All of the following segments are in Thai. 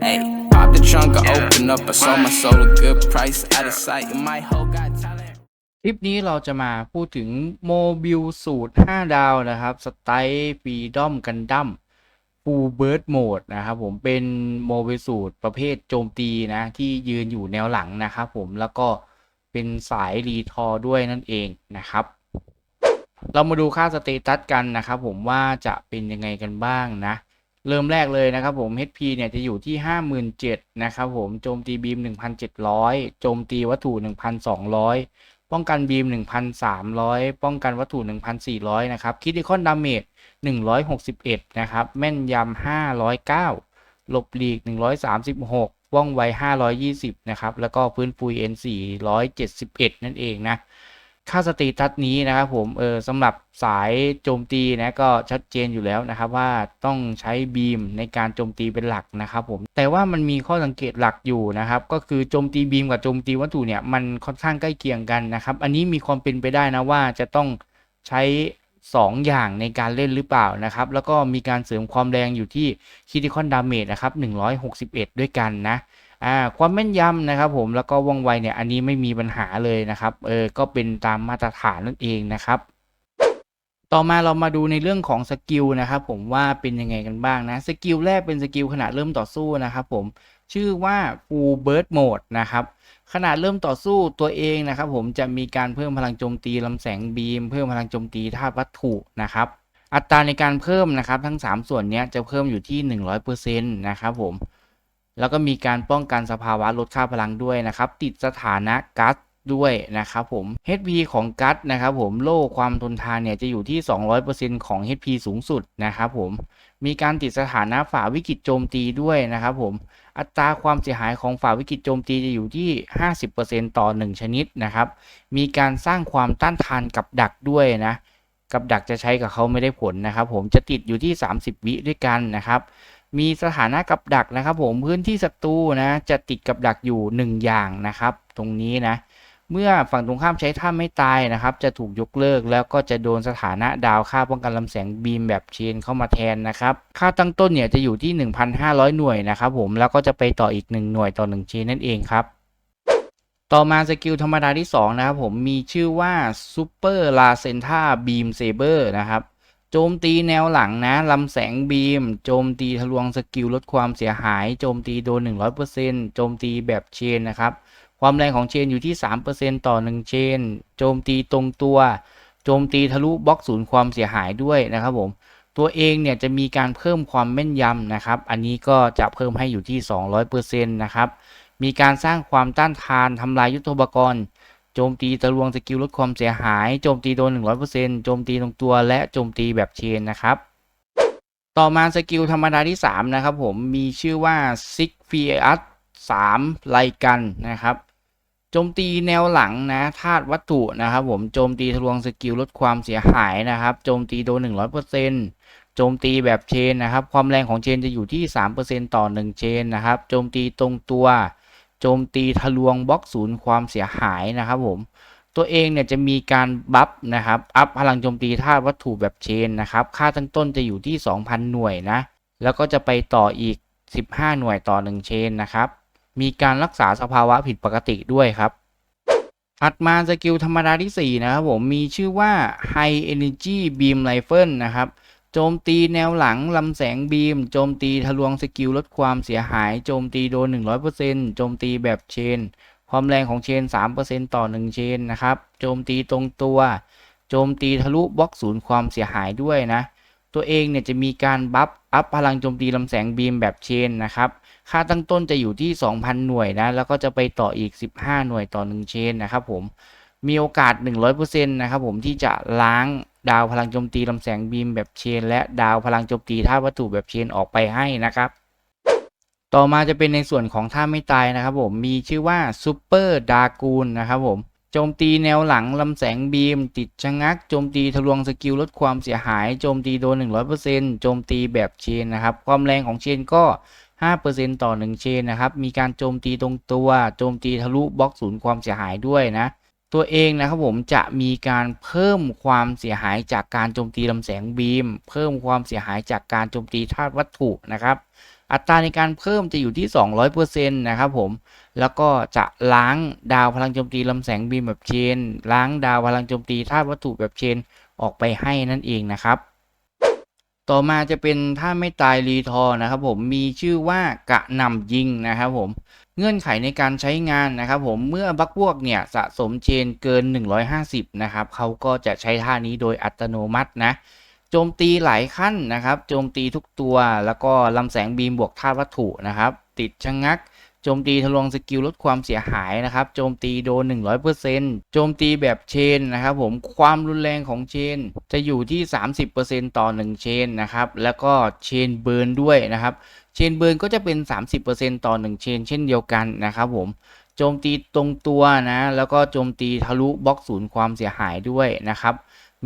Hey, pop the trunk, I open up. I sold my soul a good price. Out of sight, and my hoe got talent. คลิปนี้เราจะมาพูดถึงโมบิลสูตร 5 ดาวนะครับ สไตล์ฟรีดอมกันดั้มฟูเบิร์ดโหมดนะครับผมเป็นโมบิลสูตรประเภทโจมตีนะ ที่ยืนอยู่แนวหลังนะครับผมแล้วก็เป็นสายรีทอร์ด้วยนั่นเองนะครับ เรามาดูค่าสเตตัสกันนะครับผมว่าจะเป็นยังไงกันบ้างนะ เริ่มแรกเลยนะครับผม HP เนี่ยจะอยู่ที่ 57,000นะครับผม โจมตีบีม 1,700 โจมตีวัตถุ 1,200 ป้องกันบีม 1,300 ป้องกันวัตถุ 1,400 นะครับ คิดดิคอนดาเมจ161 นะครับ แม่นยำ 509 หลบหลีก 136 ว่องไว 520 นะครับ แล้วก็ฟื้นฟู N 471 นั่นเองนะ ค่าสเตตัสนี้นะครับผมเออสำหรับสายโจมตีนะก็ชัดเจนอยู่แล้วนะครับว่าต้องใช้บีมในการโจมตีเป็นหลักนะครับผมแต่ว่ามันมีข้อสังเกตหลักอยู่นะครับก็คือโจมตีบีมกับโจมตีวัตถุเนี่ยมันค่อนข้างใกล้เคียงกันนะครับอันนี้มีความเป็นไปได้นะว่าจะต้องใช้2อย่างในการเล่นหรือเปล่านะครับ แล้วก็มีการเสริมความแรงอยู่ที่คิติคอนดาเมจนะครับ161 ด้วยกันนะ อ่าความแม่นยำนะครับผมแล้วก็ว่องไวเนี่ยอันนี้ไม่มีปัญหาเลยนะครับเออก็เป็นตามมาตรฐานนั่นเองนะครับต่อมาเรามาดูในเรื่องของสกิลนะครับผมว่าเป็นยังไงกันบ้างนะสกิลแรกเป็นสกิลขณะเริ่มต่อสู้นะครับผมชื่อว่า Full Burst Mode นะครับขณะเริ่มต่อสู้ตัวเองนะครับผมจะมีการเพิ่มพลังโจมตีลำแสงบีม เพิ่มพลังโจมตีธาตุวัตถุนะครับอัตราในการเพิ่มนะครับทั้ง 3 ส่วนนี้จะเพิ่มอยู่ที่ 100%นะครับผม แล้วก็มีการป้องกันสภาวะลดค่าพลังด้วยนะครับ ติดสถานะกัสด้วยนะครับผม HP ของกัสนะครับผมโล่ความทนทานเนี่ยจะอยู่ที่ 200%ของ HP สูงสุดนะครับผม มีการติดสถานะฝ่าวิกฤตโจมตีด้วยนะครับผม อัตราความเสียหายของฝ่าวิกฤตโจมตีจะอยู่ที่ 50%ต่อ 1 ชนิดนะครับ มีการสร้างความต้านทานกับดักด้วยนะ กับดักจะใช้กับเขาไม่ได้ผลนะครับผม จะติดอยู่ที่ 30 วิด้วยกันนะครับ มีสถานะกับดักนะครับ ผมพื้นที่ศัตรูนะจะติดกับดักอยู่ 1 อย่างนะครับ ตรงนี้นะ เมื่อฝั่งตรงข้ามใช้ท่าไม่ตายนะครับ จะถูกยกเลิกแล้วก็จะโดนสถานะดาวค่าป้องกันลำแสงบีมแบบเชนเข้ามาแทนนะครับ ค่าตั้งต้นเนี่ยจะอยู่ที่ 1,500 หน่วยนะครับผมแล้วก็จะไปต่ออีก 1 หน่วยต่อ1เชนนั่นเองครับต่อมาสกิลธรรมดาที่ 2 นะครับผมมีชื่อว่า Super l a c e n t a Beam Saber นะครับ โจมตีแนวหลังนะลำแสงบีม โจมตีทะลวงสกิลลดความเสียหาย โจมตีโดน 100%โจมตีแบบเชนนะครับ ความแรงของเชนอยู่ที่ 3%ต่อ 1 เชน โจมตีตรงตัว โจมตีทะลุบล็อกศูนย์ความเสียหายด้วยนะครับผม ตัวเองเนี่ยจะมีการเพิ่มความแม่นยำนะครับ อันนี้ก็จะเพิ่มให้อยู่ที่ 200%นะครับ มีการสร้างความต้านทานทำลายยุทโธปกรณ์ โจมตีตะลวงสกิลลดความเสียหาย โจมตีโดน 100%โจมตีตรงตัว และโจมตีแบบเชนนะครับ ต่อมาสกิลธรรมดาที่ 3 นะครับผม มีชื่อว่า Six f i a t 3ไลกันนะครับ โจมตีแนวหลังนะธาตุวัตถุนะครับผม โจมตีทะลวงสกิลลดความเสียหายนะครับ โจมตีโดน 100%โจมตีแบบเชนนะครับ ความแรงของเชนจะอยู่ที่ 3%ต่อ 1 เชนนะครับ โจมตีตรงตัว โจมตีทะลวงบล็อกศูนย์ความเสียหายนะครับผม ตัวเองเนี่ยจะมีการบัฟนะครับ อัพพลังโจมตีธาตุวัตถุแบบเชนนะครับ ค่าตั้งต้นจะอยู่ที่ 2,000 หน่วยนะ แล้วก็จะไปต่ออีก 15 หน่วยต่อ 1 เชนนะครับ มีการรักษาสภาวะผิดปกติด้วยครับถัดมาสกิลธรรมดาที่ 4 นะครับผม มีชื่อว่า High Energy Beam Rifle นะครับ โจมตีแนวหลังลำแสงบีม โจมตีทะลวงสกิลลดความเสียหาย โจมตีโดน 100%โจมตีแบบเชน ความแรงของเชน 3%ต่อ 1 เชนนะครับ โจมตีตรงตัว โจมตีทะลุบล็อกศูนย์ความเสียหายด้วยนะ ตัวเองเนี่ยจะมีการบัฟอัพพลังโจมตีลำแสงบีมแบบเชนนะครับ ค่าตั้งต้นจะอยู่ที่ 2,000 หน่วยนะ แล้วก็จะไปต่ออีก 15 หน่วยต่อ 1 เชนนะครับผม มีโอกาส 100%นะครับผมที่จะล้าง ดาวพลังโจมตีลำแสงบีมแบบเชน และดาวพลังโจมตีธาตุวัตถุแบบเชนออกไปให้นะครับต่อมาจะเป็นในส่วนของท่าไม่ตายนะครับผม มีชื่อว่าซูเปอร์ดากูนนะครับผม โจมตีแนวหลังลำแสงบีม ติดชะงัก โจมตีทะลวงสกิลลดความเสียหาย โจมตีโดน 100%โจมตีแบบเชนนะครับ ความแรงของเชนก็ 5%ต่อ 1 เชนนะครับ มีการโจมตีตรงตัว โจมตีทะลุบล็อกศูนย์ความเสียหายด้วยนะ ตัวเองนะครับผมจะมีการเพิ่มความเสียหายจากการโจมตีลำแสงบีม เพิ่มความเสียหายจากการโจมตีธาตุวัตถุนะครับ อัตราในการเพิ่มจะอยู่ที่ 200%นะครับผมแล้วก็จะล้างดาวพลังโจมตีลำแสงบีมแบบเชน ล้างดาวพลังโจมตีธาตุวัตถุแบบเชนออกไปให้นั่นเองนะครับต่อมาจะเป็นท่าไม่ตายรีทอนะครับผมมีชื่อว่ากระนำยิงนะครับผม เงื่อนไขในการใช้งานนะครับผมเมื่อบักพวกเนี่ยสะสมเชนเกิน 150 นะครับเขาก็จะใช้ท่านี้โดยอัตโนมัตินะโจมตีหลายขั้นนะครับ โจมตีทุกตัว แล้วก็ลำแสงบีมบวกธาตุวัตถุนะครับ ติดชะงัก โจมตีทะลวงสกิลลดความเสียหายนะครับ โจมตีโดน 100%โจมตีแบบเชนนะครับผม ความรุนแรงของเชน จะอยู่ที่ 30%ต่อ 1 เชนนะครับ แล้วก็เชนเบิร์นด้วยนะครับ เชนเบิร์นก็จะเป็น 30%ต่อ 1 เชน เช่นเดียวกันนะครับผม โจมตีตรงตัวนะ แล้วก็โจมตีทะลุบล็อกศูนย์ความเสียหายด้วยนะครับ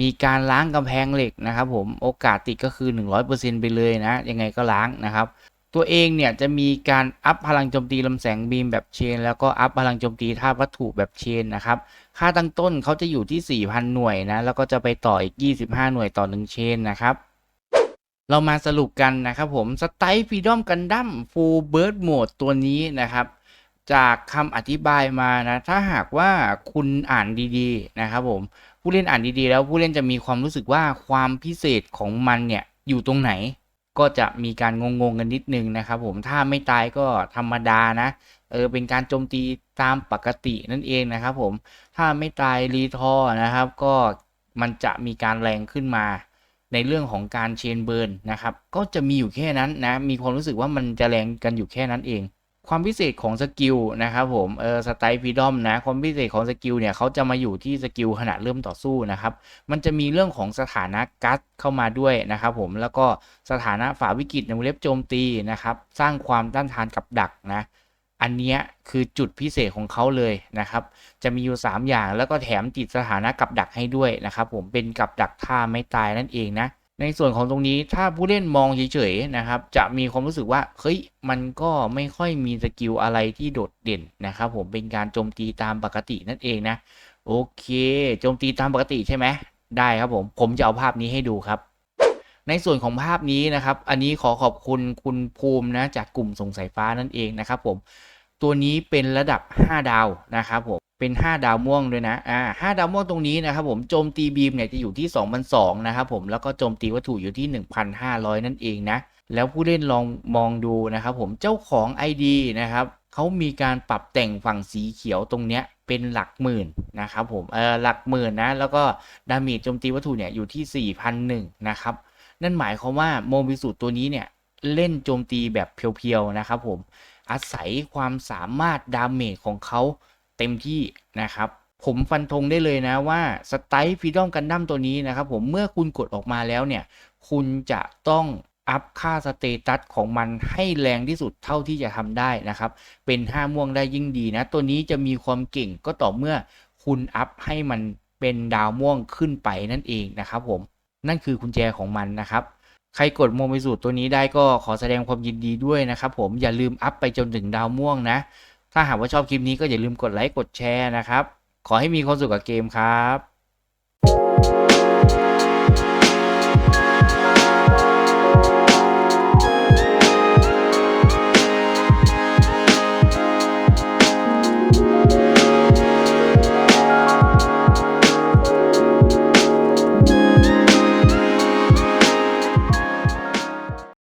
มีการล้างกำแพงเหล็กนะครับผม โอกาสติดก็คือ 100%ไปเลยนะ ยังไงก็ล้างนะครับ ตัวเองเนี่ยจะมีการอัพพลังโจมตีลำแสงบีมแบบเชน แล้วก็อัพพลังโจมตีธาตุวัตถุแบบเชนนะครับ ค่าตั้งต้นเขาจะอยู่ที่ 4,000 หน่วยนะ แล้วก็จะไปต่ออีก 25 หน่วยต่อ 1 เชนนะครับ เรามาสรุปกันนะครับผมสไตล์ฟีดอมกันดั้มฟูลเบิร์ดโหมดตัวนี้นะครับ จากคำอธิบายมานะ ถ้าหากว่าคุณอ่านดีๆนะครับผมผู้เล่นอ่านดีๆ แล้วผู้เล่นจะมีความรู้สึกว่าความพิเศษของมันเนี่ยอยู่ตรงไหน ก็จะมีการงงๆกันนิดนึงนะครับผมถ้าไม่ตายก็ธรรมดานะเออเป็นการโจมตีตามปกตินั่นเองนะครับผมถ้าไม่ตายรีทอนะครับ ก็มันจะมีการแรงขึ้นมา ในเรื่องของการเชนเบิร์นนะครับ ก็จะมีอยู่แค่นั้นนะมีความรู้สึกว่ามันจะแรงกันอยู่แค่นั้นเอง ความพิเศษของสกิลนะครับผมเออสไตล์ฟีดอมนะความพิเศษของสกิลเนี่ยเขาจะมาอยู่ที่สกิลขณะเริ่มต่อสู้นะครับมันจะมีเรื่องของสถานะกัสเข้ามาด้วยนะครับผมแล้วก็สถานะฝ่าวิกฤตในวงเล็บโจมตีนะครับสร้างความต้านทานกับดักนะอันนี้คือจุดพิเศษของเขาเลยนะครับ จะมีอยู่ 3 อย่างแล้วก็แถมติดสถานะกับดักให้ด้วยนะครับผมเป็นกับดักท่าไม่ตายนั่นเองนะ ในส่วนของตรงนี้ถ้าผู้เล่นมองเฉยๆนะครับ จะมีความรู้สึกว่าเฮ้ยมันก็ไม่ค่อยมีสกิลอะไรที่โดดเด่นนะครับ ผมเป็นการโจมตีตามปกตินั่นเองนะโอเคโจมตีตามปกติใช่ไหมได้ครับผมผมจะเอาภาพนี้ให้ดูครับ ในส่วนของภาพนี้นะครับ อันนี้ขอขอบคุณคุณภูมินะจากกลุ่มสงสัยฟ้านั่นเองนะครับผม ตัวนี้เป็นระดับ 5 ดาวนะครับผมเป็น 5 ดาวม่วงด้วยนะอ่า5ดาวม่วงตรงนี้นะครับผมโจมตีบีมเนี่ยจะอยู่ที่2,002นะครับผมแล้วก็โจมตีวัตถุอยู่ที่ 1,500 นั่นเองนะแล้วผู้เล่นลองมองดูนะครับผมเจ้าของ ID นะครับเขามีการปรับแต่งฝั่งสีเขียวตรงเนี้ยเป็นหลักหมื่นนะครับผมเออหลักหมื่นนะแล้วก็ดาเมจโจมตีวัตถุเนี่ยอยู่ที่4,001นะครับนั่นหมายความว่าโมบิสูตัวนี้เนี่ยเล่นโจมตีแบบเพียวๆนะครับผมอาศัยความสามารถดาเมจของเขาเต็มที่นะครับ ผมฟันธงได้เลยนะว่าสไตล์ฟีดอมกันดั้มตัวนี้นะครับผมเมื่อคุณกดออกมาแล้วเนี่ย คุณจะต้องอัพค่าสเตตัสของมันให้แรงที่สุดเท่าที่จะทำได้นะครับ เป็น 5 ม่วงได้ยิ่งดีนะ ตัวนี้จะมีความเก่งก็ต่อเมื่อคุณอัพให้มันเป็นดาวม่วงขึ้นไปนั่นเองนะครับผมนั่นคือกุญแจของมันนะครับ ใครกดโมบิสูตรตัวนี้ได้ก็ขอแสดงความยินดีด้วยนะครับผมอย่าลืมอัพไปจนถึงดาวม่วงนะ ถ้าหากว่าชอบคลิปนี้ก็อย่าลืมกดไลค์กดแชร์นะครับ ขอให้มีความสุขกับเกมครับ